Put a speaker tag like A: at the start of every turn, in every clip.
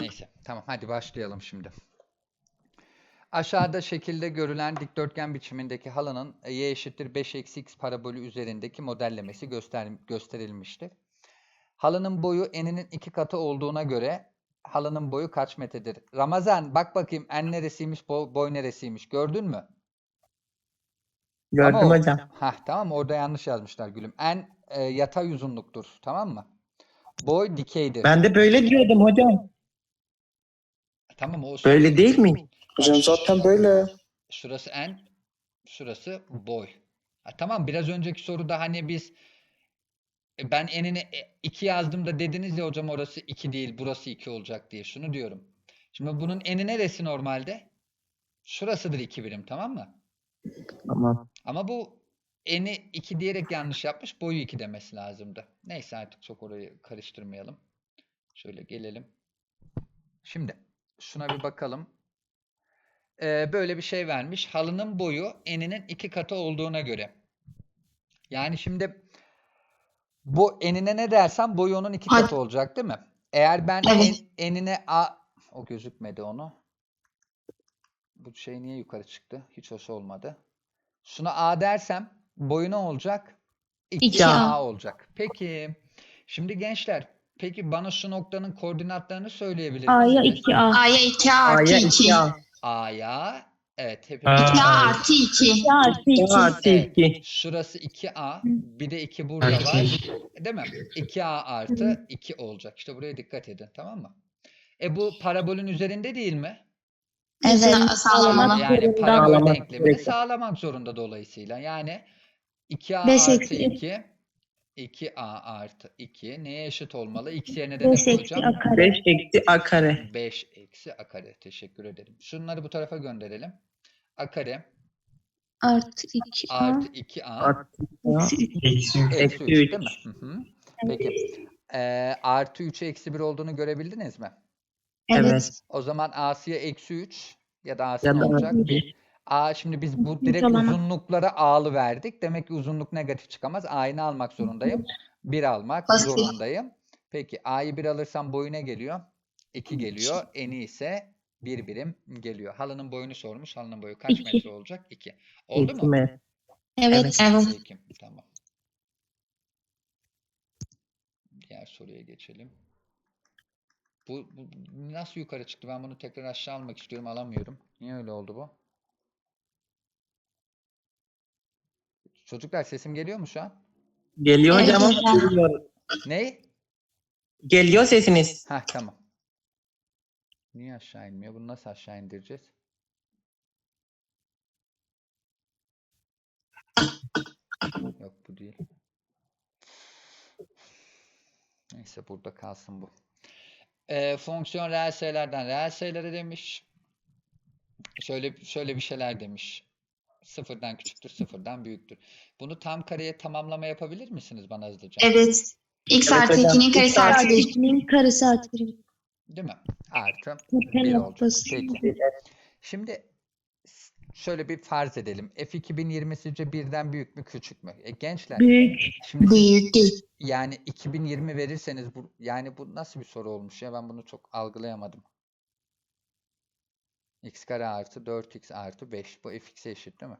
A: Neyse tamam hadi başlayalım şimdi. Aşağıda şekilde görülen dikdörtgen biçimindeki halının e, y eşittir 5 eksi x parabolü üzerindeki modellemesi göster gösterilmiştir. Halının boyu eninin iki katı olduğuna göre halının boyu kaç metredir? Ramazan bak bakayım en neresiymiş bo- boy neresiymiş gördün mü?
B: Gördüm
A: Ama o-
B: hocam.
A: Hah tamam orada yanlış yazmışlar gülüm. En e, yatay uzunluktur tamam mı? Boy dikeydir.
B: Ben de böyle diyordum hocam.
A: Tamam o
B: Böyle değil mi?
C: Hocam zaten böyle.
A: Şurası en, şurası boy. Ha, tamam biraz önceki soruda hani biz e, ben enini 2 yazdım da dediniz ya hocam orası 2 değil burası 2 olacak diye şunu diyorum. Şimdi bunun eni neresi normalde? Şurasıdır 2 birim tamam mı?
B: Tamam.
A: Ama bu eni 2 diyerek yanlış yapmış boyu 2 demesi lazımdı. Neyse artık çok orayı karıştırmayalım. Şöyle gelelim. Şimdi şuna bir bakalım. Ee, böyle bir şey vermiş. Halının boyu eninin iki katı olduğuna göre. Yani şimdi bu enine ne dersem boyu onun iki katı olacak değil mi? Eğer ben en- enine a o gözükmedi onu. Bu şey niye yukarı çıktı? Hiç hoş olmadı. Şuna a dersem boyu ne olacak?
D: 2A.
A: 2a olacak. Peki. Şimdi gençler, peki bana şu noktanın koordinatlarını söyleyebilir
E: A'ya
A: misiniz?
E: 2A.
D: A'ya 2 artı
B: A'ya
D: 2.
B: 2 A.
A: A'ya evet hepimiz
D: 2 A artı 2.
E: 2 artı 2.
B: 2 artı
A: Evet.
B: 2.
A: Şurası 2A, bir de 2 burada var. Değil mi? 2A artı 2 olacak. İşte buraya dikkat edin, tamam mı? E bu parabolün üzerinde değil mi?
D: Evet
E: Sağlamak
D: sağlamalı.
A: Yani
E: zorunda.
A: parabol
B: Sağlamak
A: denklemini
B: gerekiyor.
A: sağlamak zorunda dolayısıyla. Yani 2A
E: Beş
A: artı
E: eksi
A: 2 2A artı 2 neye eşit olmalı? X yerine de ne
E: 5 eksi
A: koyacağım?
E: A kare.
B: 5 eksi A kare.
A: 5 eksi a kare. Teşekkür ederim. Şunları bu tarafa gönderelim. a kare
E: Artı 2A.
A: artı 2a
B: Artı A.
E: Eksi 3.
B: Eksi
A: eksi 3
B: üç.
A: değil mi? Hı hı. Peki. Ee, artı 3'e eksi 1 olduğunu görebildiniz mi?
D: Evet.
B: Evet.
A: O zaman a'sıya eksi 3 ya da a'sı
B: Ya
A: ne
B: da
A: olacak? 1. A şimdi biz bu direkt
E: Tamam.
A: uzunluklara a'lı verdik. Demek ki uzunluk negatif çıkamaz. A'yı almak zorundayım. 1 almak
D: Basit.
A: zorundayım. Peki a'yı 1 alırsam boyu ne geliyor? 2 geliyor. Eni ise 1 birim geliyor. Halının boyunu sormuş. Halının boyu kaç
E: İki.
A: metre olacak? 2. Oldu
B: 2
A: mu?
B: metre.
D: Evet. Evet.
A: Peki, tamam. Diğer soruya geçelim. Bu, bu nasıl yukarı çıktı? Ben bunu tekrar aşağı almak istiyorum, alamıyorum. Niye öyle oldu bu? Çocuklar sesim geliyor mu şu an?
B: Geliyor hocam ama
D: hocam.
B: duymuyorum.
A: Ne?
B: Geliyor sesiniz.
A: Ha tamam. Niye aşağı inmiyor? Bunu nasıl aşağı indireceğiz? Yok bu değil. Neyse burada kalsın bu. Ee, fonksiyon reel sayılardan reel sayıları demiş. Şöyle şöyle bir şeyler demiş. Sıfırdan küçüktür, sıfırdan büyüktür. Bunu tam kareye tamamlama yapabilir misiniz bana hızlıca?
D: Evet. X
B: Evet
D: artı
B: hocam.
D: 2'nin karesi artı
E: Artı
D: 1.
E: 2'nin karesi artı 1.
A: Değil mi? Artı
E: Tepe
A: 1 olacak.
E: noktası.
A: Peki. Şimdi s- şöyle bir farz edelim. F2020 sizce birden büyük mü küçük mü? E, gençler
E: Büyük.
A: şimdi
D: Büyük değil.
A: yani 2020 verirseniz bu yani bu nasıl bir soru olmuş ya ben bunu çok algılayamadım. X kare artı 4x artı 5 bu fx'e eşit değil mi?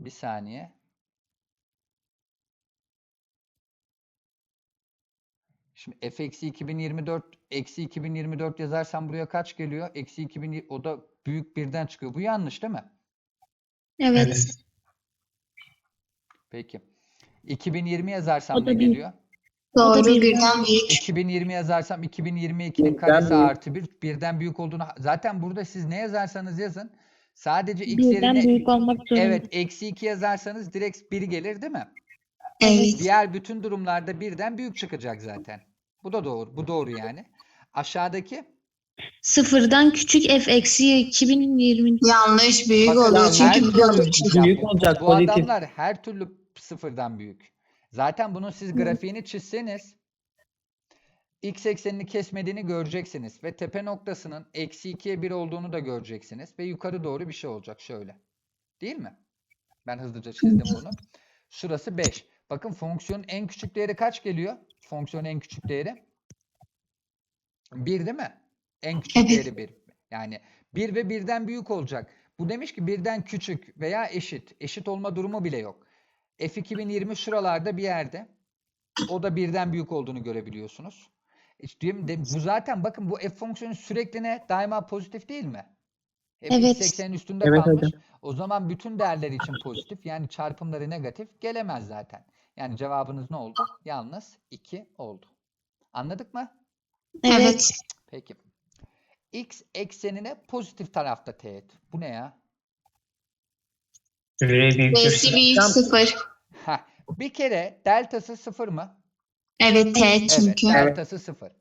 A: Bir saniye. Şimdi f eksi 2024 eksi 2024 yazarsam buraya kaç geliyor? Eksi 2000 o da büyük birden çıkıyor. Bu yanlış değil mi?
D: Evet.
A: Peki. 2020 yazarsam
E: O
A: ne geliyor?
D: Doğru
E: birden
D: birden büyük.
A: 2020 yazarsam 2022'nin
B: Birden
A: karesi
B: büyük.
A: artı 1 birden büyük olduğunu zaten burada siz ne yazarsanız yazın sadece x
E: Birden
A: yerine
E: büyük olmak zorunda.
A: evet eksi 2 yazarsanız direkt 1 gelir değil mi?
D: Evet.
A: Diğer bütün durumlarda birden büyük çıkacak zaten. Bu da doğru. Bu doğru yani. Aşağıdaki
E: Sıfırdan küçük f eksi 2020.
D: Yanlış büyük
A: Bakın
D: oluyor
A: her
D: çünkü
A: türlü-
B: Büyük olacak,
A: bu
B: pozitif.
A: adamlar her türlü sıfırdan büyük. Zaten bunun siz grafiğini çizseniz x eksenini kesmediğini göreceksiniz ve tepe noktasının eksi 2'ye 1 olduğunu da göreceksiniz ve yukarı doğru bir şey olacak şöyle. Değil mi? Ben hızlıca çizdim bunu. Şurası 5. Bakın fonksiyonun en küçük değeri kaç geliyor? fonksiyonun en küçük değeri? 1 değil mi? En küçük değeri 1. Yani 1 ve 1'den büyük olacak. Bu demiş ki 1'den küçük veya eşit. Eşit olma durumu bile yok. F2020 şuralarda bir yerde. O da 1'den büyük olduğunu görebiliyorsunuz. İşte diyorum de- bu zaten bakın bu f fonksiyonu sürekli ne? Daima pozitif değil mi? Hep
E: Evet.
A: x80'in üstünde
B: Evet
A: kalmış.
B: hocam.
A: O zaman bütün değerler için pozitif yani çarpımları negatif gelemez zaten. Yani cevabınız ne oldu? Yalnız 2 oldu. Anladık mı?
D: Evet.
A: Peki. X eksenine pozitif tarafta teğet. Bu ne ya?
B: R büyüktür.
D: Büyük sıfır.
A: Heh. Bir kere deltası sıfır mı?
D: Evet T
A: Evet,
D: çünkü.
A: deltası sıfır.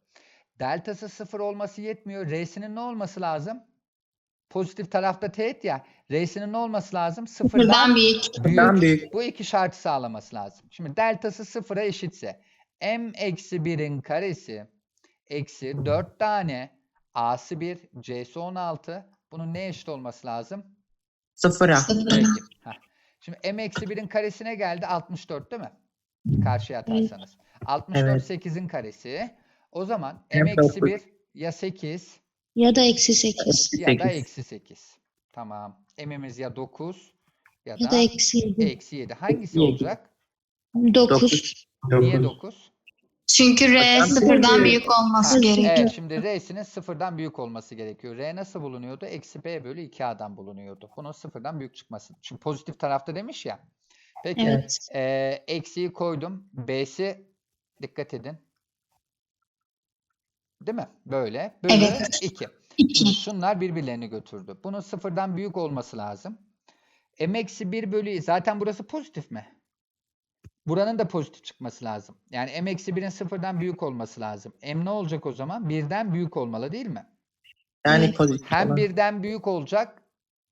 A: Deltası sıfır olması yetmiyor. R'sinin ne olması lazım? Pozitif tarafta teğet ya. R'sinin ne olması lazım? Sıfırdan
D: Sıfırdan büyük.
A: büyük.
B: Daha büyük.
A: Bu iki şartı sağlaması lazım. Şimdi deltası sıfıra eşitse m eksi 1'in karesi eksi 4 tane a'sı 1 c'si 16 bunun ne eşit olması lazım?
B: Sıfıra.
D: Sıfır.
A: Peki. Heh. Şimdi m eksi 1'in karesine geldi 64 değil mi? Karşıya atarsanız. 64
B: Evet.
A: 8'in karesi. O zaman m eksi
B: dokuz.
A: 1 ya 8
E: Ya da eksi 8.
A: ya da
B: Sekiz.
A: eksi 8. Tamam. m'imiz ya 9 ya
E: Ya da
A: da
E: eksi 7.
A: eksi 7. Hangisi
B: Yedi.
A: olacak?
E: 9.
A: Niye 9?
D: Çünkü R
B: Hocam,
D: sıfırdan büyük olması gerekiyor.
A: Evet şimdi R'sinin sıfırdan büyük olması gerekiyor. R nasıl bulunuyordu? Eksi B bölü 2A'dan bulunuyordu. Bunun sıfırdan büyük çıkması. Çünkü pozitif tarafta demiş ya. Peki
E: Evet.
A: eee, eksiği koydum. B'si dikkat edin. Değil mi? Böyle. Bölü
D: Evet.
A: 2.
D: İki.
A: Şimdi şunlar birbirlerini götürdü. Bunun sıfırdan büyük olması lazım. M eksi 1 bölü zaten burası pozitif mi? Buranın da pozitif çıkması lazım. Yani m eksi 1'in sıfırdan büyük olması lazım. M ne olacak o zaman? Birden büyük olmalı değil mi?
B: Yani
D: Evet.
B: pozitif
A: Hem
B: olan.
A: birden büyük olacak.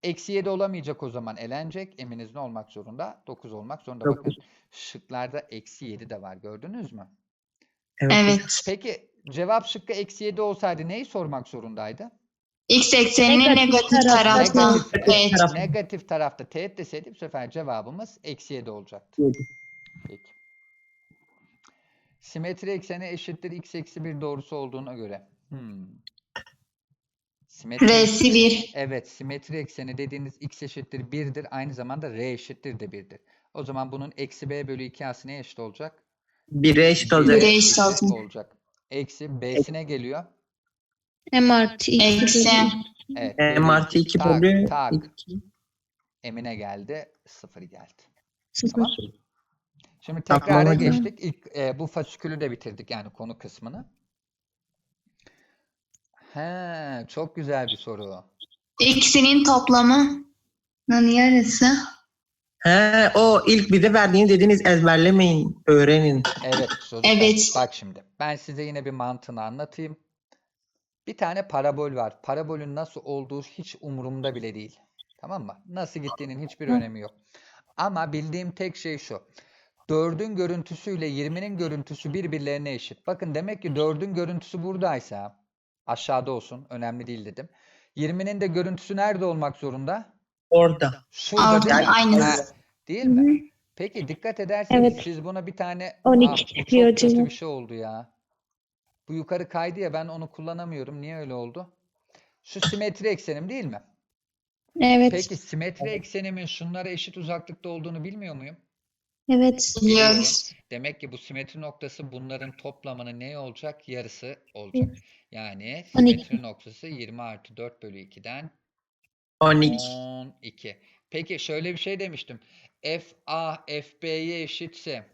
A: Eksi 7 olamayacak o zaman elenecek. Eminiz ne olmak zorunda? 9 olmak zorunda. Bakın
B: Dokuz.
A: şıklarda eksi 7 de var. Gördünüz mü?
D: Evet.
A: Peki cevap şıkkı eksi 7 olsaydı neyi sormak zorundaydı?
D: X ekseninin
E: Negatif
D: negatif
E: tarafta.
A: Negatif,
B: taraf.
A: negatif tarafta teğet deseydi bu sefer cevabımız eksi 7 olacaktı.
B: Yedi.
A: Peki. Simetri ekseni eşittir x eksi 1 doğrusu olduğuna göre. Hmm. Simetri,
D: R'si bir.
A: evet simetri ekseni dediğiniz x eşittir 1'dir. Aynı zamanda r eşittir de 1'dir. O zaman bunun eksi b bölü 2a'sı neye eşit olacak?
B: Bire eşit
A: Bire
B: olacak.
D: Bire eşit olsun.
A: olacak. Eksi b'sine geliyor.
E: M artı 2.
D: Eksi.
A: Evet.
B: M artı 2
A: Tak,
B: bölü
A: tak.
B: 2.
A: Emine geldi. 0 geldi.
E: 0.
A: Tamam. Şimdi tekrara geçtik. İlk e, bu fasikülü de bitirdik yani konu kısmını. He, çok güzel bir soru.
D: X'inin toplamı. yarısı.
B: He o ilk bize verdiğiniz dediğiniz ezberlemeyin, öğrenin.
A: Evet çocuklar.
D: Evet.
A: Bak şimdi. Ben size yine bir mantığını anlatayım. Bir tane parabol var. Parabolün nasıl olduğu hiç umurumda bile değil. Tamam mı? Nasıl gittiğinin hiçbir önemi yok. Ama bildiğim tek şey şu. 4'ün görüntüsüyle 20'nin görüntüsü birbirlerine eşit. Bakın demek ki 4'ün görüntüsü buradaysa aşağıda olsun. Önemli değil dedim. 20'nin de görüntüsü nerede olmak zorunda?
B: Orada.
A: Şurada
D: Aldı,
A: değil mi?
D: aynısı.
A: Ha, Değil mi? Peki dikkat ederseniz
E: Evet.
A: siz buna bir tane
E: 12
A: Ah, bu çok
E: çıkıyor
A: kötü bir şey oldu ya. Bu yukarı kaydı ya ben onu kullanamıyorum. Niye öyle oldu? Şu simetri eksenim değil mi?
E: Evet.
A: Peki simetri eksenimin şunlara eşit uzaklıkta olduğunu bilmiyor muyum?
E: Evet.
D: Biliyoruz.
A: Demek ki bu simetri noktası bunların toplamının ne olacak? Yarısı olacak. Yani
E: 12.
A: simetri noktası 20 artı 4 bölü 2'den
B: 12.
A: 12. Peki şöyle bir şey demiştim. FA FB'ye eşitse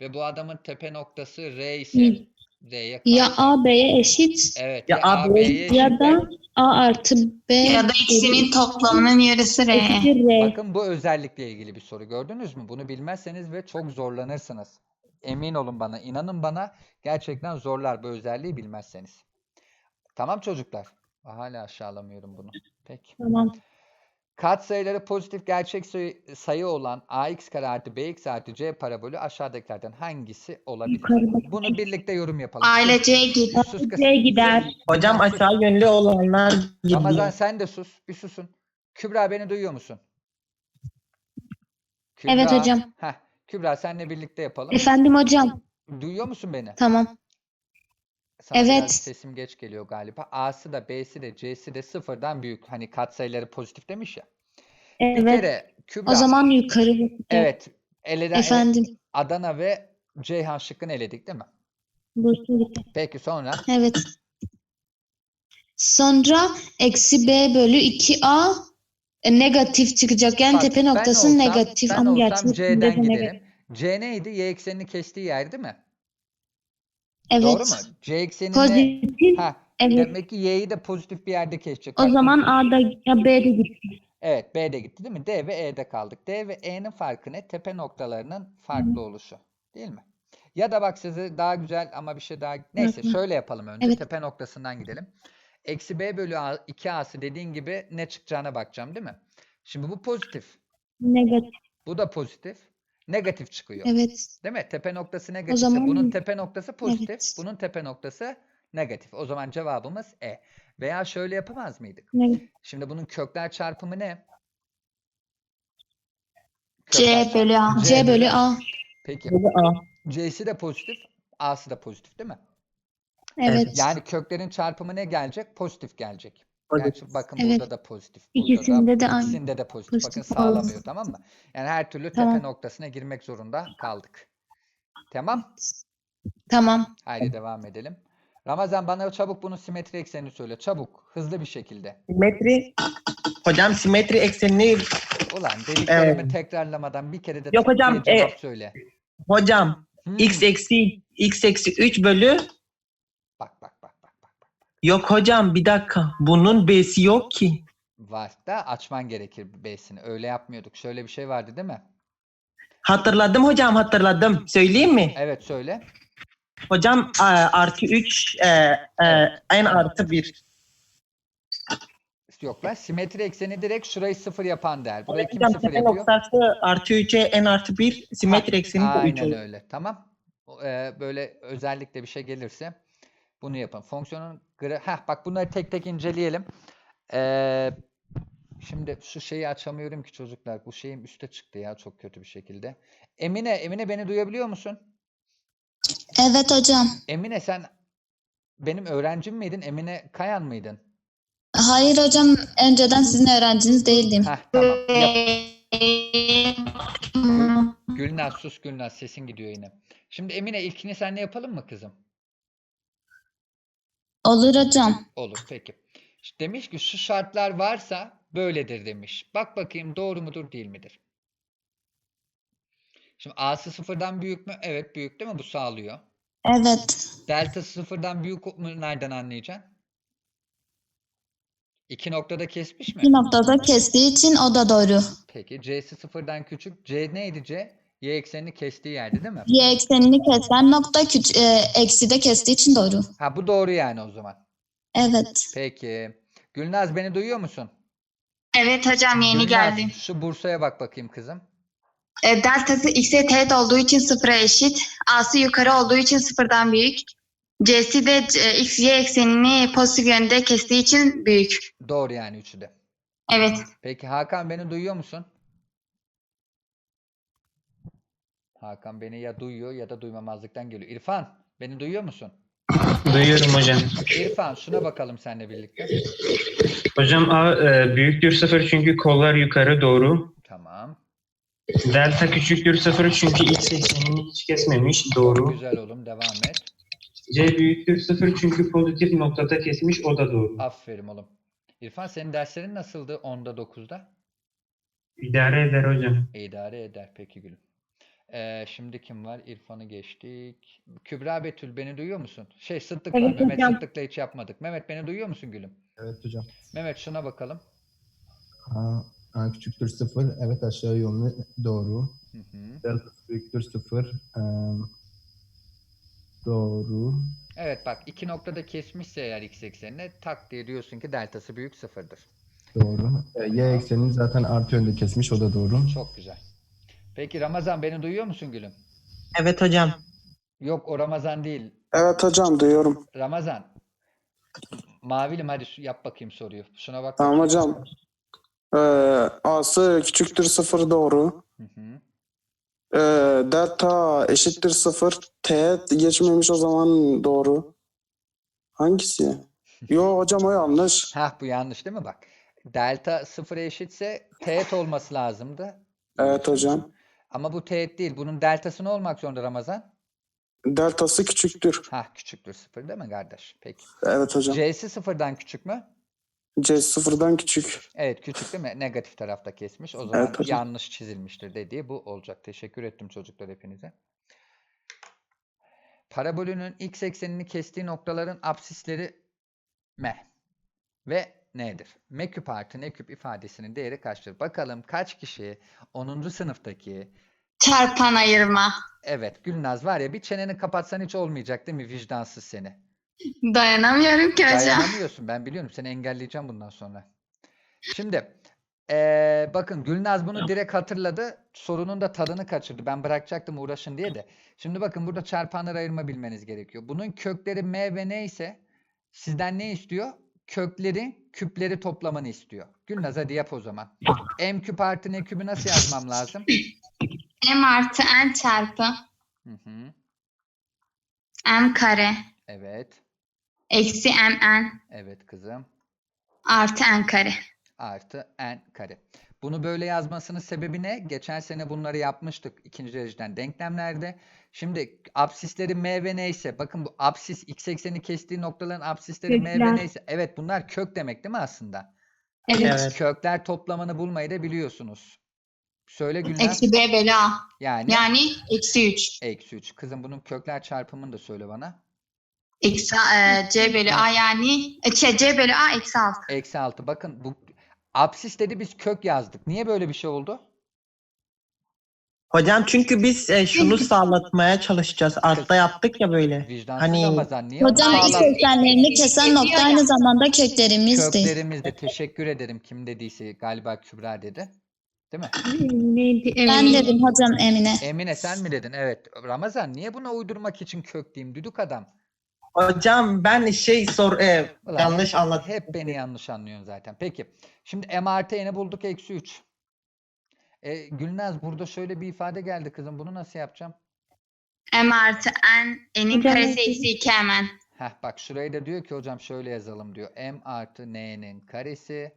A: ve bu adamın tepe noktası R ise R'ye
E: Ya A B'ye eşit
A: Evet
B: Ya
A: ya
B: A,
A: B'ye
E: ya
A: eşit
E: da
A: de
E: A artı B
D: Ya da X'inin toplamının yarısı R.
E: R.
A: bakın bu özellikle ilgili bir soru gördünüz mü? Bunu bilmezseniz ve çok zorlanırsınız. Emin olun bana, inanın bana gerçekten zorlar bu özelliği bilmezseniz. Tamam çocuklar. Hala aşağılamıyorum bunu. Peki.
E: Tamam.
A: Katsayıları pozitif gerçek sayı, sayı olan ax kare artı bx artı c parabolü aşağıdakilerden hangisi olabilir?
E: Yukarıda.
A: Bunu birlikte yorum yapalım.
D: A ile
A: Sus,
D: C git.
A: sus kız.
E: C gider.
B: Hocam aşağı yönlü olanlar
A: Ramazan
B: gidiyor.
A: sen de sus. Bir susun. Kübra beni duyuyor musun?
E: Evet
A: Kübra.
E: hocam.
A: Heh, Kübra senle birlikte yapalım.
E: Efendim hocam.
A: Duyuyor musun beni?
E: Tamam.
A: Sana biraz
E: Evet.
A: sesim geç geliyor galiba. A'sı da B'si de C'si de sıfırdan büyük. Hani katsayıları pozitif demiş ya. Bir
E: Evet.
A: kere Kübra
E: O zaman yukarı.
A: evet eleden,
E: Efendim.
A: Adana ve Ceyhan şıkkını eledik değil mi?
E: Gitti.
A: Peki sonra
E: Evet. Sonra eksi b bölü 2a e, negatif çıkacak. Yani
A: bak,
E: tepe
A: ben
E: noktası
A: olsam-
E: negatif
A: ben
E: ama
A: olsam C'den
E: de
A: gidelim.
E: negatif.
A: C neydi? Y eksenini kestiği yer değil mi?
E: Evet.
A: Doğru mu? C
E: Pozitif.
A: ha,
E: Evet.
A: demek ki Y'yi de pozitif bir yerde kesecek.
E: O
A: Bak,
E: zaman a'da ya b'de gitti.
A: Evet B'de gitti değil mi? D ve E'de kaldık. D ve E'nin farkı ne? Tepe noktalarının farklı oluşu. Değil mi? Ya da bak size daha güzel ama bir şey daha... Neyse
E: hı.
A: şöyle yapalım önce.
E: Evet.
A: Tepe noktasından gidelim. Eksi B bölü A, 2A'sı dediğin gibi ne çıkacağına bakacağım değil mi? Şimdi bu pozitif.
E: Negatif.
A: Bu da pozitif. Negatif çıkıyor.
E: Evet.
A: Değil mi? Tepe noktası negatifse
E: zaman-
A: bunun tepe noktası pozitif.
E: Evet.
A: Bunun tepe noktası negatif. O zaman cevabımız E. Veya şöyle yapamaz mıydık?
E: Negatif.
A: Şimdi bunun kökler çarpımı ne?
D: C
A: Kökler
D: bölü A.
E: C bölü a.
A: Peki.
B: Bölü A.
A: C'si de pozitif, A'sı da pozitif değil mi?
E: Evet.
A: Yani köklerin çarpımı ne gelecek? Pozitif gelecek. Gerçi bakın
E: Evet.
A: burada da pozitif. Burada
E: İkisinde
A: da,
E: de aynı.
A: ikisinde de pozitif. Bakın
E: Pozitif
A: sağlamıyor
E: olsun.
A: tamam mı? Yani her türlü tepe
E: Tamam.
A: noktasına girmek zorunda kaldık. Tamam.
E: Tamam.
A: Haydi devam edelim. Ramazan bana çabuk bunun simetri eksenini söyle. Çabuk, hızlı bir şekilde.
B: Simetri. Hocam simetri eksenini
A: Ulan dediklerimi
B: Evet.
A: tekrarlamadan bir kere de
B: Yok
A: tak
B: hocam,
A: diye cevap
B: e,
A: söyle.
B: hocam
A: Hmm.
B: x eksi x eksi 3 bölü
A: Bak bak bak bak bak. bak.
B: Yok hocam bir dakika bunun b'si yok ki.
A: Var da açman gerekir B'sini. Öyle yapmıyorduk. Şöyle bir şey vardı değil mi?
B: Hatırladım hocam hatırladım. Söyleyeyim mi?
A: Evet söyle.
B: Hocam a, artı 3 e, e, en artı 1.
A: Yok lan simetri ekseni direkt şurayı sıfır yapan değer. Burayı kim
B: Hocam
A: sıfır
B: tepe
A: yapıyor?
B: noktası artı 3'e en artı 1 simetri ekseni de 3
A: Aynen
B: olur.
A: öyle. Tamam. O, e, böyle özellikle bir şey gelirse bunu yapın. Fonksiyonun Heh, bak bunları tek tek inceleyelim. Ee, şimdi şu şeyi açamıyorum ki çocuklar. Bu şeyim üste çıktı ya çok kötü bir şekilde. Emine, Emine beni duyabiliyor musun?
D: Evet hocam.
A: Emine sen benim öğrencim miydin? Emine Kayan mıydın?
D: Hayır hocam. Önceden sizin öğrenciniz değildim.
A: Heh, tamam. Yap. Gülnaz sus Gülnaz sesin gidiyor yine. Şimdi Emine ilkini senle yapalım mı kızım?
D: Olur hocam.
A: Olur peki. Demiş ki şu şartlar varsa böyledir demiş. Bak bakayım doğru mudur değil midir? Şimdi A'sı sıfırdan büyük mü? Evet büyük değil mi? Bu sağlıyor.
D: Evet.
A: Delta'sı sıfırdan büyük mü? Nereden anlayacaksın? İki noktada kesmiş mi?
D: Bir noktada kestiği için o da doğru.
A: Peki C'si sıfırdan küçük. C neydi C? Y eksenini kestiği yerdi değil mi?
D: Y eksenini kesen nokta küç e, eksi de kestiği için doğru.
A: Ha bu doğru yani o zaman.
D: Evet.
A: Peki. Gülnaz beni duyuyor musun?
D: Evet hocam
A: Gülnaz, Şu Bursa'ya bak bakayım kızım.
D: E, deltası x'e teğet olduğu için sıfıra eşit. A'sı yukarı olduğu için sıfırdan büyük. C'si de e, x, y eksenini pozitif yönde kestiği için büyük.
A: Doğru yani üçü de.
D: Evet.
A: Peki Hakan beni duyuyor musun? Hakan beni ya duyuyor ya da duymamazlıktan geliyor. İrfan beni duyuyor musun?
C: Duyuyorum hocam.
A: İrfan şuna bakalım seninle birlikte.
C: Hocam A e, büyüktür 0 çünkü kollar yukarı doğru.
A: Tamam.
C: Delta küçüktür 0 çünkü x eksenini hiç kesmemiş doğru.
A: Güzel oğlum devam et.
C: C büyüktür 0 çünkü pozitif noktada kesmiş o da doğru.
A: Aferin oğlum. İrfan senin derslerin nasıldı 10'da 9'da?
C: İdare eder hocam.
A: İdare eder peki gülüm. Ee, şimdi kim var? İrfan'ı geçtik. Kübra Betül beni duyuyor musun? Şey Sıddık var.
E: Evet
A: Mehmet
E: hocam.
A: Sıddık'la hiç yapmadık. Mehmet beni duyuyor musun gülüm?
F: Evet hocam.
A: Mehmet şuna bakalım.
F: A, A küçüktür 0. Evet aşağı yönlü doğru.
A: Hı hı.
F: Delta büyüktür 0. doğru.
A: Evet bak iki noktada kesmişse eğer x eksenine tak diye diyorsun ki deltası büyük sıfırdır.
F: Doğru. E, y eksenini zaten artı yönde kesmiş. O da doğru.
A: Çok güzel. Peki Ramazan beni duyuyor musun gülüm?
B: Evet hocam.
A: Yok o Ramazan değil.
G: Evet hocam duyuyorum.
A: Ramazan. Mavilim hadi şu- yap bakayım soruyu. Şuna bak.
G: Tamam hocam. Ee, A'sı küçüktür sıfır doğru.
A: Hı hı.
G: Ee, delta eşittir sıfır. Teğet geçmemiş o zaman doğru. Hangisi? Yo hocam o yanlış.
A: Hah bu yanlış değil mi bak? Delta sıfıra eşitse teğet olması lazımdı.
G: Evet hocam.
A: Ama bu teğet değil. Bunun deltası ne olmak zorunda Ramazan?
G: Deltası küçüktür.
A: Hah küçüktür sıfır değil mi kardeş? Peki.
G: Evet hocam.
A: C'si sıfırdan küçük mü?
G: C sıfırdan küçük.
A: Evet küçük değil mi? Negatif tarafta kesmiş. O zaman
G: Evet hocam.
A: yanlış çizilmiştir dediği bu olacak. Teşekkür ettim çocuklar hepinize. Parabolünün x eksenini kestiği noktaların apsisleri m ve n'dir. m küp artı n küp ifadesinin değeri kaçtır? Bakalım kaç kişi 10. sınıftaki
D: Çarpan ayırma.
A: evet Gülnaz var ya bir çeneni kapatsan hiç olmayacak değil mi vicdansız seni?
D: Dayanamıyorum ki hocam.
A: Dayanamıyorsun. Ben biliyorum. Seni engelleyeceğim bundan sonra. Şimdi eee, bakın Gülnaz bunu direkt hatırladı. Sorunun da tadını kaçırdı. Ben bırakacaktım uğraşın diye de. Şimdi bakın burada çarpanları ayırma bilmeniz gerekiyor. Bunun kökleri m ve n ise sizden ne istiyor? Kökleri, küpleri toplamanı istiyor. Gülnaz hadi yap o zaman. m küp artı n kübü nasıl yazmam lazım?
D: M artı N çarpı
A: Hı hı.
D: M kare
A: Evet.
D: eksi M N
A: Evet kızım.
D: artı N kare.
A: artı n kare. Bunu böyle yazmasının sebebi ne? Geçen sene bunları yapmıştık ikinci dereceden denklemlerde. Şimdi absisleri m ve n ise bakın bu absis x ekseni kestiği noktaların absisleri m ve n ise evet bunlar kök demek değil mi aslında?
E: Evet.
B: Evet.
A: Kökler toplamanı bulmayı da biliyorsunuz. Söyle Gülnaz.
D: Eksi B bölü A.
A: Yani
D: Yani eksi 3.
A: eksi 3. Kızım bunun kökler çarpımını da söyle bana.
D: Eksi e, C bölü A yani e, şey, C bölü A eksi 6.
A: Eksi 6. Bakın bu absis dedi biz kök yazdık. Niye böyle bir şey oldu?
B: Hocam çünkü biz e, şunu sağlatmaya çalışacağız. Altta yaptık ya böyle.
A: Vicdansız
B: Hani-
A: Ramazan. Niye
E: Hocam
A: sağlam-
E: köklenlerini kesen nokta aynı zamanda köklerimizdi.
A: Köklerimizde teşekkür ederim kim dediyse galiba Kübra dedi. Değil mi?
E: Neydi? Ben dedim hocam Emine.
A: Emine sen mi dedin? Evet. Ramazan niye buna uydurmak için kök diyeyim düdük adam?
B: Hocam ben şey sor e,
A: Ulan
B: yanlış anladım.
A: Hep beni yanlış anlıyorsun zaten. Peki. Şimdi m artı n'i bulduk eksi 3. E, Gülnaz burada şöyle bir ifade geldi kızım. Bunu nasıl yapacağım?
D: M artı N N'in karesi
E: eksi-
D: eksi 2 hemen.
A: Heh bak şurayı da diyor ki hocam şöyle yazalım diyor. m artı n'nin karesi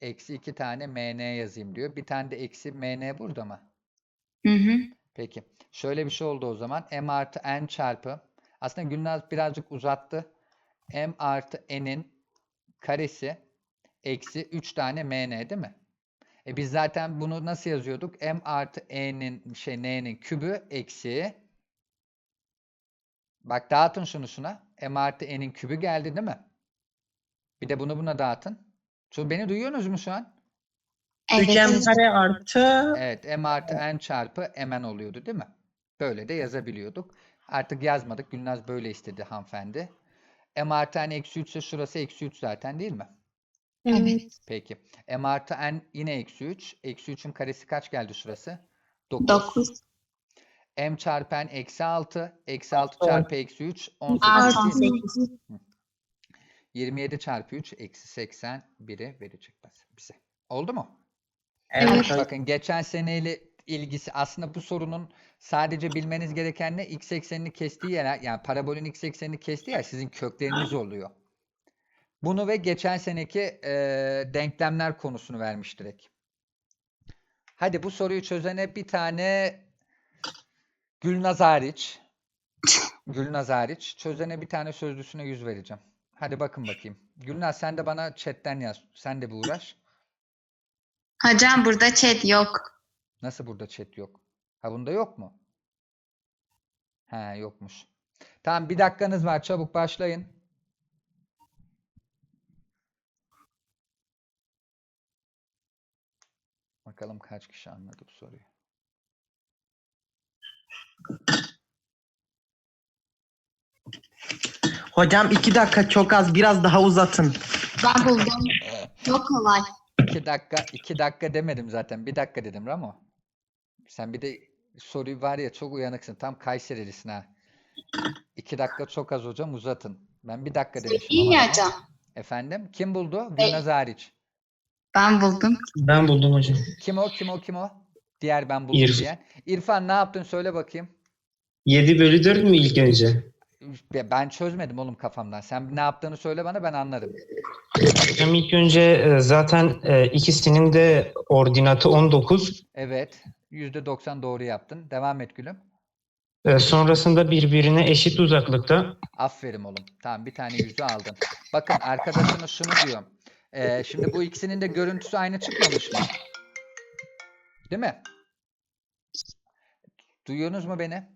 A: eksi 2 tane mn yazayım diyor. Bir tane de eksi mn burada mı?
D: Hı hı.
A: Peki. Şöyle bir şey oldu o zaman. M artı N çarpı. Aslında Gülnaz birazcık uzattı. M artı N'in karesi eksi 3 tane MN değil mi? E biz zaten bunu nasıl yazıyorduk? M artı N'in şey N'nin kübü eksi Bak dağıtın şunu şuna. M artı N'in kübü geldi değil mi? Bir de bunu buna dağıtın. Şu beni duyuyorsunuz mu şu an?
D: Evet.
B: 3m kare artı
A: Evet, m artı n çarpı mn oluyordu değil mi? Böyle de yazabiliyorduk. Artık yazmadık. Gülnaz böyle istedi hanımefendi. m artı n eksi 3 ise şurası eksi 3 zaten değil mi?
D: Evet.
A: Peki. m artı n yine eksi 3. Eksi 3'ün karesi kaç geldi şurası? 9.
D: 9.
A: m çarpı n eksi 6. Eksi 6 çarpı eksi 3. 18
D: Artı
A: değil mi?
D: 18.
A: 27 çarpı 3 eksi 81'i verecek bize. Oldu mu?
B: evet.
A: Bakın geçen seneyle ilgisi aslında bu sorunun sadece bilmeniz gereken ne? X eksenini kestiği yer yani parabolün x eksenini kestiği yer sizin kökleriniz oluyor. Bunu ve geçen seneki eee, denklemler konusunu vermiş direkt. Hadi bu soruyu çözene bir tane Gülnaz hariç Gülnaz hariç çözene bir tane sözlüsüne yüz vereceğim. Hadi bakın bakayım. Gülnaz sen de bana chatten yaz. Sen de bir uğraş.
D: Hocam burada chat yok.
A: Nasıl burada chat yok? Ha bunda yok mu? He yokmuş. Tamam bir dakikanız var çabuk başlayın. Bakalım kaç kişi anladı bu soruyu.
B: Hocam iki dakika çok az biraz daha uzatın.
D: Ben buldum. Çok kolay.
A: İki dakika, iki dakika demedim zaten. Bir dakika dedim Ramo. Sen bir de soruyu var ya çok uyanıksın. Tam Kayserilisin ha. İki dakika çok az hocam uzatın. Ben bir dakika demişim
D: İyi
A: ama
D: hocam.
A: Efendim? Kim buldu? Gülnaz hariç.
D: Ben buldum.
C: Ben buldum hocam.
A: Kim o? Kim o? Kim o? Diğer ben buldum
C: İrf-
A: diyen. İrfan ne yaptın söyle bakayım.
C: 7 bölü 4 mü ilk önce?
A: Ya Ben çözmedim oğlum kafamdan. Sen ne yaptığını söyle bana ben anlarım.
C: Hocam ilk önce e, zaten e, ikisinin de ordinatı 19.
A: Evet. %90 doğru yaptın. Devam et gülüm.
C: E, sonrasında birbirine eşit uzaklıkta.
A: Aferin oğlum. Tamam bir tane yüzü aldın. Bakın arkadaşına şunu diyor. Ee, şimdi bu ikisinin de görüntüsü aynı çıkmamış mı? Değil mi? Duyuyorsunuz mu beni?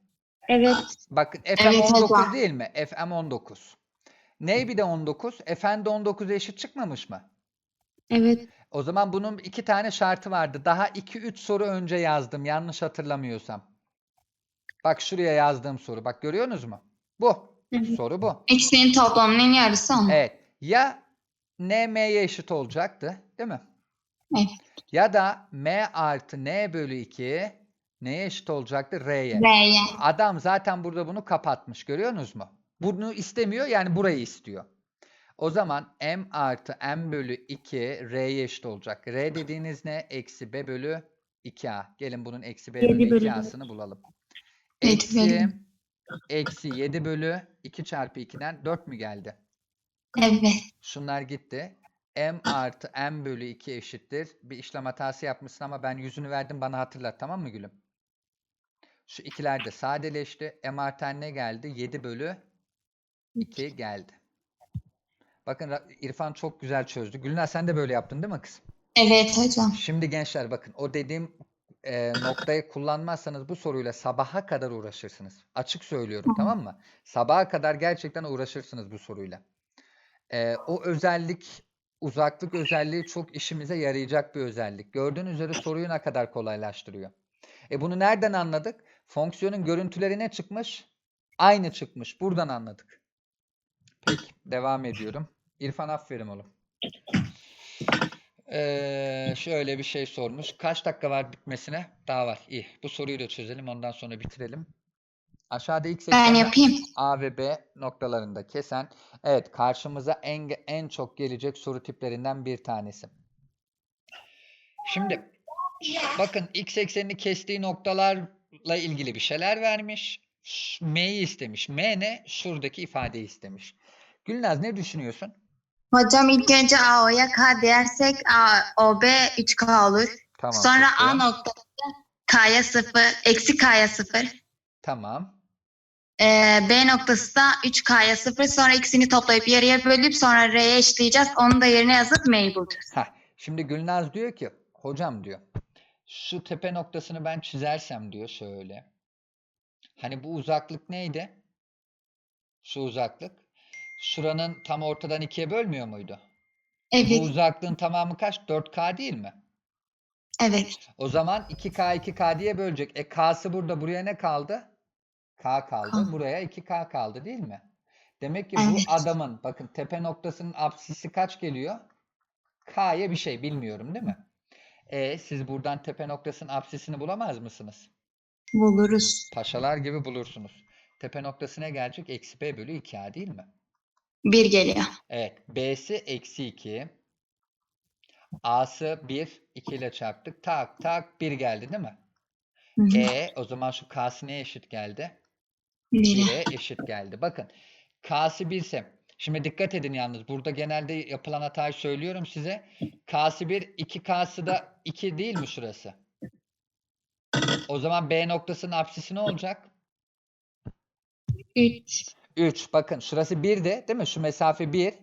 E: Evet.
A: Bakın
D: Evet,
A: FM19
D: hocam.
A: değil mi? FM19. Ney bir de 19? F'n de 19'a eşit çıkmamış mı?
E: Evet.
A: O zaman bunun iki tane şartı vardı. Daha 2-3 soru önce yazdım yanlış hatırlamıyorsam. Bak şuraya yazdığım soru. Bak görüyorsunuz mu? Bu.
E: Evet.
A: Soru bu.
D: İkisinin toplamının yarısı ama.
A: Evet. Ya n m'ye eşit olacaktı, değil mi?
D: Evet.
A: Ya da m artı n bölü 2 neye eşit olacaktı? R'ye.
D: R'ye.
A: Adam zaten burada bunu kapatmış. Görüyorsunuz mu? Bunu istemiyor yani burayı istiyor. O zaman m artı m bölü 2 r'ye eşit olacak. R dediğiniz ne? Eksi b bölü 2a. Gelin bunun eksi b bölü
E: bölü
A: 2a'sını bulalım. Eksi, eksi 7 bölü 2 çarpı 2'den 4 mü geldi?
D: Evet.
A: Şunlar gitti. m artı m bölü 2 eşittir. Bir işlem hatası yapmışsın ama ben yüzünü verdim bana hatırlat tamam mı gülüm? Şu ikiler de sadeleşti. m artı n ne geldi? 7 bölü 2 geldi. Bakın İrfan çok güzel çözdü. Gülnaz sen de böyle yaptın değil mi kız?
D: Evet hocam.
A: Şimdi gençler bakın o dediğim e, noktayı kullanmazsanız bu soruyla sabaha kadar uğraşırsınız. Açık söylüyorum tamam mı? Sabaha kadar gerçekten uğraşırsınız bu soruyla. E, o özellik uzaklık özelliği çok işimize yarayacak bir özellik. Gördüğünüz üzere soruyu ne kadar kolaylaştırıyor. E bunu nereden anladık? Fonksiyonun görüntüleri ne çıkmış? Aynı çıkmış. Buradan anladık. Peki devam ediyorum. İrfan aferin oğlum. Ee, şöyle bir şey sormuş. Kaç dakika var bitmesine? Daha var. İyi. Bu soruyu da çözelim. Ondan sonra bitirelim. Aşağıda x
D: Ben yapayım.
A: A ve B noktalarında kesen. Evet, karşımıza en en çok gelecek soru tiplerinden bir tanesi. Şimdi bakın x eksenini kestiği noktalarla ilgili bir şeyler vermiş. M'yi istemiş. M ne? Şuradaki ifadeyi istemiş. Gülnaz ne düşünüyorsun?
D: Hocam ilk önce AO'ya K dersek A, OB 3K olur.
A: Tamam.
D: Sonra A noktasında K'ya 0, eksi K'ya 0.
A: Tamam.
D: Ee, B noktası da 3K'ya 0. Sonra ikisini toplayıp yarıya bölüp sonra R'ye eşitleyeceğiz. Onu da yerine yazıp M'yi bulacağız.
A: Heh, şimdi Gülnaz diyor ki hocam diyor şu tepe noktasını ben çizersem diyor şöyle. Hani bu uzaklık neydi? Şu uzaklık. Şuranın tam ortadan ikiye bölmüyor muydu? Bu
D: Evet,
A: uzaklığın tamamı kaç? 4K değil mi?
D: evet.
A: O zaman 2K 2K diye bölecek. E K'sı burada buraya ne kaldı? K kaldı.
D: K.
A: Buraya 2K kaldı değil mi? Demek ki bu
D: Evet.
A: adamın bakın tepe noktasının apsisi kaç geliyor? K'ya bir şey bilmiyorum değil mi? E siz buradan tepe noktasının apsisini bulamaz mısınız?
D: Buluruz.
A: Paşalar gibi bulursunuz. Tepe noktasına gelecek eksi B bölü 2A değil mi?
D: 1 geliyor.
A: Evet. B'si eksi 2. A'sı 1. 2 ile çarptık. Tak tak 1 geldi değil mi?
D: Hı hı.
A: E o zaman şu K'sı neye eşit geldi?
D: Bire.
A: 1'e eşit geldi. Bakın K'sı 1 ise şimdi dikkat edin yalnız burada genelde yapılan hatayı söylüyorum size. K'sı 1, 2K'sı da 2 değil mi şurası? O zaman B noktasının apsisi ne olacak?
E: 3.
A: 3. Bakın şurası 1 de değil mi? Şu mesafe 1.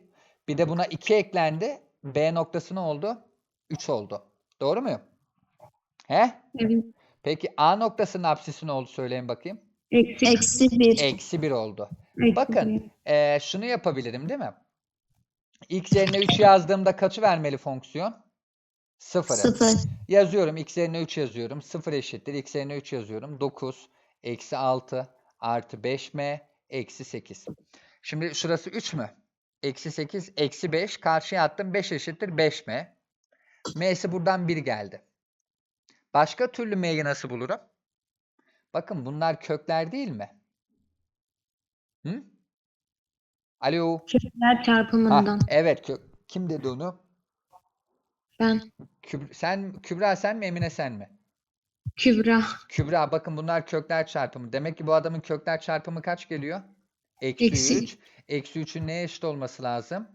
A: Bir de buna 2 eklendi. B noktası ne oldu? 3 oldu. Doğru muyum? He?
E: Evet.
A: Peki A noktasının apsisi ne oldu söyleyin bakayım.
E: Eksi.
D: Eksi 1.
A: Eksi 1 oldu.
E: eksi
A: Bakın
E: bir.
A: eee, şunu yapabilirim değil mi? X yerine 3 yazdığımda kaçı vermeli fonksiyon? 0'ı.
D: 0.
A: Yazıyorum. X yerine 3 yazıyorum. 0 eşittir. X yerine 3 yazıyorum. 9 eksi 6 artı 5m eksi 8. Şimdi şurası 3 mü? Eksi 8 eksi 5. Karşıya attım. 5 eşittir 5m. M'si buradan 1 geldi. Başka türlü m'yi nasıl bulurum? Bakın bunlar kökler değil mi? Hı? Alo.
E: Kökler
A: Ha,
E: çarpımından.
A: evet kök. Kim dedi onu?
E: Ben.
A: Küb- sen Kübra sen mi Emine sen mi?
E: Kübra.
A: Kübra bakın bunlar kökler çarpımı. Demek ki bu adamın kökler çarpımı kaç geliyor? Eksi
E: Eksi.
A: 3. Eksi 3'ün neye eşit olması lazım?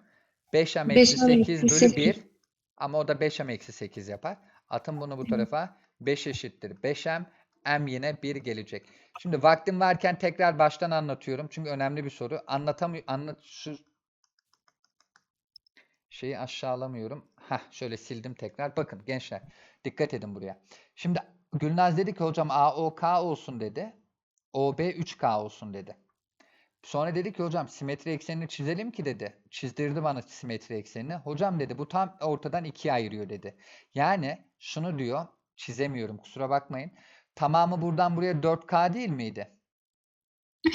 A: 5m
E: 5m
A: eksi 8
E: eksi
A: bölü
E: 8.
A: 1. Ama o da 5m eksi 8 yapar. Atın bunu bu tarafa. 5 eşittir 5m. M yine 1 gelecek. Şimdi vaktim varken tekrar baştan anlatıyorum. Çünkü önemli bir soru. Anlatamıyorum. Anlat şeyi aşağılamıyorum. Heh, şöyle sildim tekrar. Bakın gençler dikkat edin buraya. Şimdi Gülnaz dedi ki hocam AOK olsun dedi. OB 3K olsun dedi. Sonra dedi ki hocam simetri eksenini çizelim ki dedi. Çizdirdi bana simetri eksenini. Hocam dedi bu tam ortadan ikiye ayırıyor dedi. Yani şunu diyor çizemiyorum kusura bakmayın. Tamamı buradan buraya 4K değil miydi?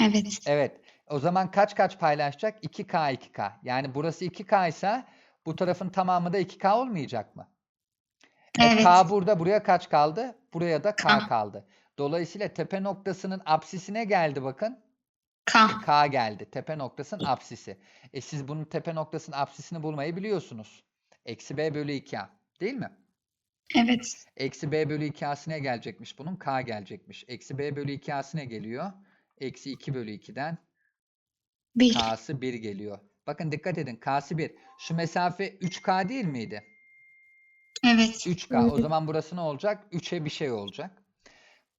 D: Evet.
A: Evet. O zaman kaç kaç paylaşacak? 2K 2K. Yani burası 2K ise bu tarafın tamamı da 2K olmayacak mı? E,
D: Evet.
A: K burada buraya kaç kaldı? Buraya da K
D: K.
A: kaldı. Dolayısıyla tepe noktasının apsisine geldi bakın.
D: K.
A: E, K geldi. Tepe noktasının apsisi. E siz bunun tepe noktasının apsisini bulmayı biliyorsunuz. Eksi B bölü 2A. Değil mi?
D: Evet.
A: Eksi B bölü 2A'sine gelecekmiş bunun. K gelecekmiş. Eksi B bölü 2A'sine geliyor. Eksi 2 bölü 2'den
D: 1.
A: K'sı 1 geliyor. Bakın dikkat edin. K'sı 1. Şu mesafe 3K değil miydi?
D: Evet.
A: 3K. O zaman burası ne olacak? 3'e bir şey olacak.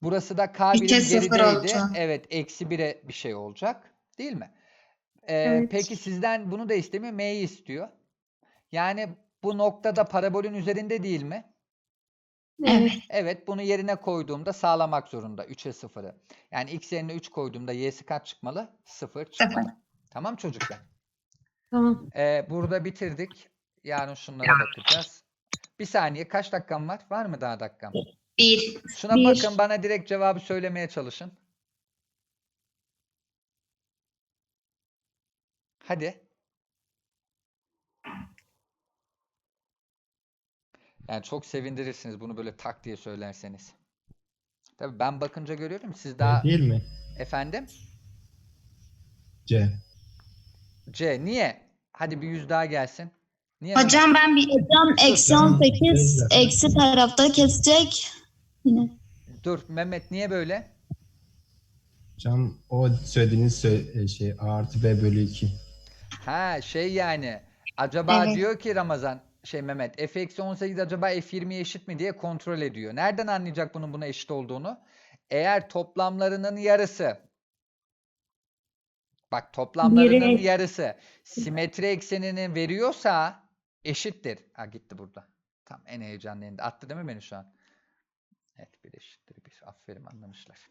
A: Burası da K
D: Üçe
A: birim
D: sıfır
A: gerideydi.
D: olacak.
A: Evet. Eksi 1'e bir şey olacak. Değil mi? Ee,
E: Evet.
A: Peki sizden bunu da istemiyor. M'yi istiyor. Yani bu noktada parabolün üzerinde değil mi?
D: Evet.
A: Evet. Bunu yerine koyduğumda sağlamak zorunda. 3'e 0'ı. Yani x yerine 3 koyduğumda y'si kaç çıkmalı? 0 çıkmalı. Tamam çocuklar.
E: Tamam.
A: Ee, burada bitirdik. Yarın şunlara bakacağız. Bir saniye kaç dakikam var? Var mı daha dakikam?
D: 1.
A: Şuna
E: Bir.
A: bakın bana direkt cevabı söylemeye çalışın. Hadi. Yani çok sevindirirsiniz bunu böyle tak diye söylerseniz. Tabii ben bakınca görüyorum. Siz daha
F: Değil mi?
A: efendim
F: C.
A: C niye? Hadi bir yüz daha gelsin. Niye?
D: Hocam ben bir
H: Hocam eksi
F: Ben
H: 18
F: gözler.
H: eksi tarafta kesecek. Yine.
A: Dur Mehmet niye böyle?
F: Hocam o söylediğiniz sö- e, şey A artı B bölü 2.
A: Ha şey yani acaba
D: Evet.
A: diyor ki Ramazan şey Mehmet f eksi 18 acaba f 20'ye eşit mi diye kontrol ediyor. Nereden anlayacak bunun buna eşit olduğunu? Eğer toplamlarının yarısı bak toplamlarının
E: Biri-
A: yarısı simetri eksenini veriyorsa eşittir. Ha gitti burada. Tam en heyecanlı yerinde. Attı değil mi beni şu an? Evet bir eşittir bir. Aferin anlamışlar.